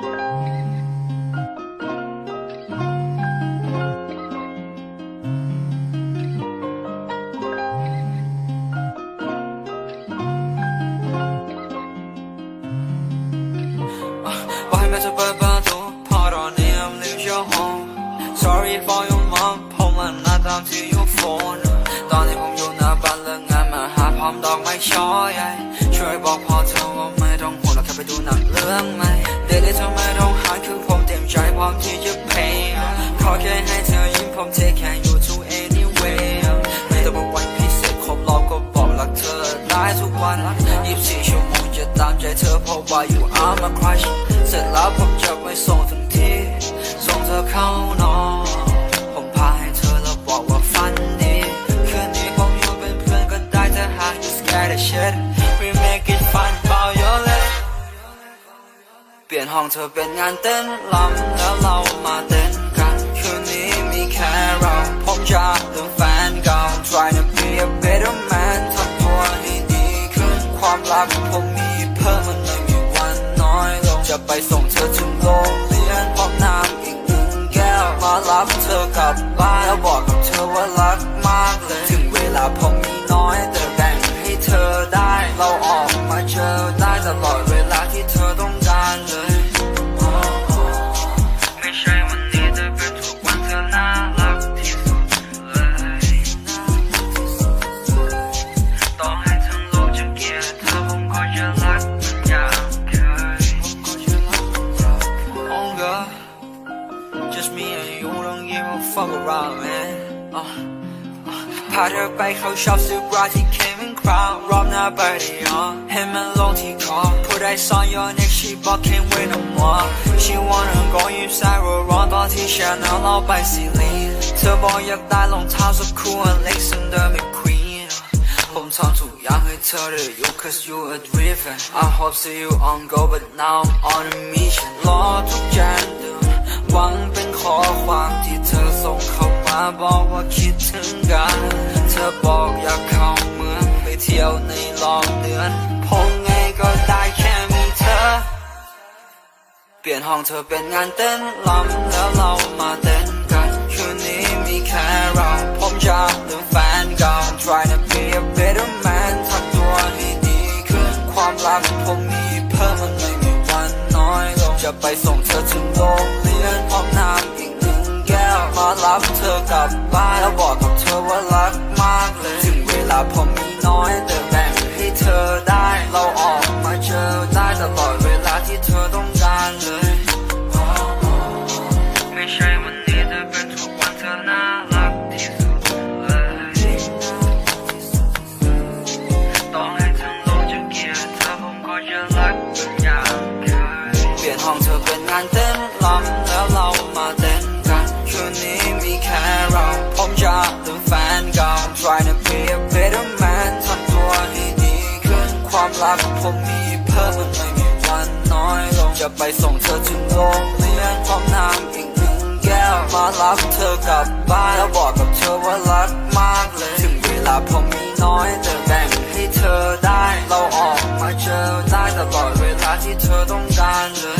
บอกให้แม่เธอเปิดประตูพอตอนนี้ I'm leave your home sorry for your mom ผมมันหน้าตามที่ your phone ตอนนี้ผมอยู่หน้าบ้านเลิกงานมาหาพร้อมดอกไม้ช่อใหญ่ช่วยบอกพ่อเธอว่าไม่ต้องห่วงเราแค่ไปดูหนังเรื่องใหม่ เด็กๆเธอไม่ต้องหาคือผมเต็มใจพร้อมที่จะ pay ขอแค่ให้เธอยิ้มผม take care you to anyway ไม่ต้องบอกวันพิเศษครบรอบก็บอกรักเธอได้ทุกวัน 24 ชั่วโมงจะตามใจเธอเพราะว่า you are my crush เสร็จแล้วผมจะไปส่งถึงที่ ส่งเธอเข้านอนผมพาให้เธอแล้วบอกว่าฝัน ปลี่ยนห้องเธอเป็นงานเต้นรำแล้วเรามาเต้นกันคืนนี้มีแค่เราผมจะลืมแฟนเก่า try to be a better man ทำตัวให้ดีขึ้นความรักผมมีเพิ่มมันไม่มีวันน้อยลงจะไปส่งเธอถึงโรงเรียนพร้อมน้ำอีกหนึ่งแก้วมารับเธอกลับบ้านแล้วบอกกับเธอว่ารักมากเลย ถึงเวลาผมมีน้อยแต่แบ่งให้เธอได้เรา on your neck she บอก can't wait no more she wanna go inside ร้อนตอนที่ Chanel เราไปซีลีนเธอบอกอยากได้รองเท้าสักคู่ Alexander McQueen ผมทำทุกอย่างให้เธอได้อยู่ cause you a driven I hope see you on go but now I'm on a mission รอทุกแจ้งเบอกว่าคิดถึงกัน เธอบอกอยากเข้าเมืองไปเที่ยวในรอบเดือน ผมไงก็ได้แค่มีเธอ เปลี่ยนห้องเธอเป็นงานเต้นรำแล้วเรามาเต้นกัน คืนนี้มีแค่เรา ผมจะลืมแฟนเก่า try to be a better man ทำตัวให้ดีขึ้นความรักผมมีเพิ่มมันไม่มีวันน้อยลงจะไปส่ง อยแต่แบ่งให้เธอได้ เราออกมาเจอได้ตลอดเวลาที่เธอต้องการเลย ไม่ใช่วันนี้แต่เป็นทุกวันเธอน่ารักที่สุดเลยต่องให้ทั้งโลกจะเกลียดเธอผมก็จะรักมันอย่างเคยเปลี่ยนห้องเธอเป็นงานเต้นรำ ความรักผมมีเพิ่มมันไม่มีวันน้อยลงจะไปส่งเธอถึงโรงเรียนพร้อมน้ำอีกหนึ่งแก้วมารับเธอกลับบ้านแล้วบอกกับเธอว่ารักมากเลยถึงเวลาผมมีน้อยแต่แบ่งให้เธอได้ เราออกมาเจอได้ตลอดเวลาที่เธอต้องการเลย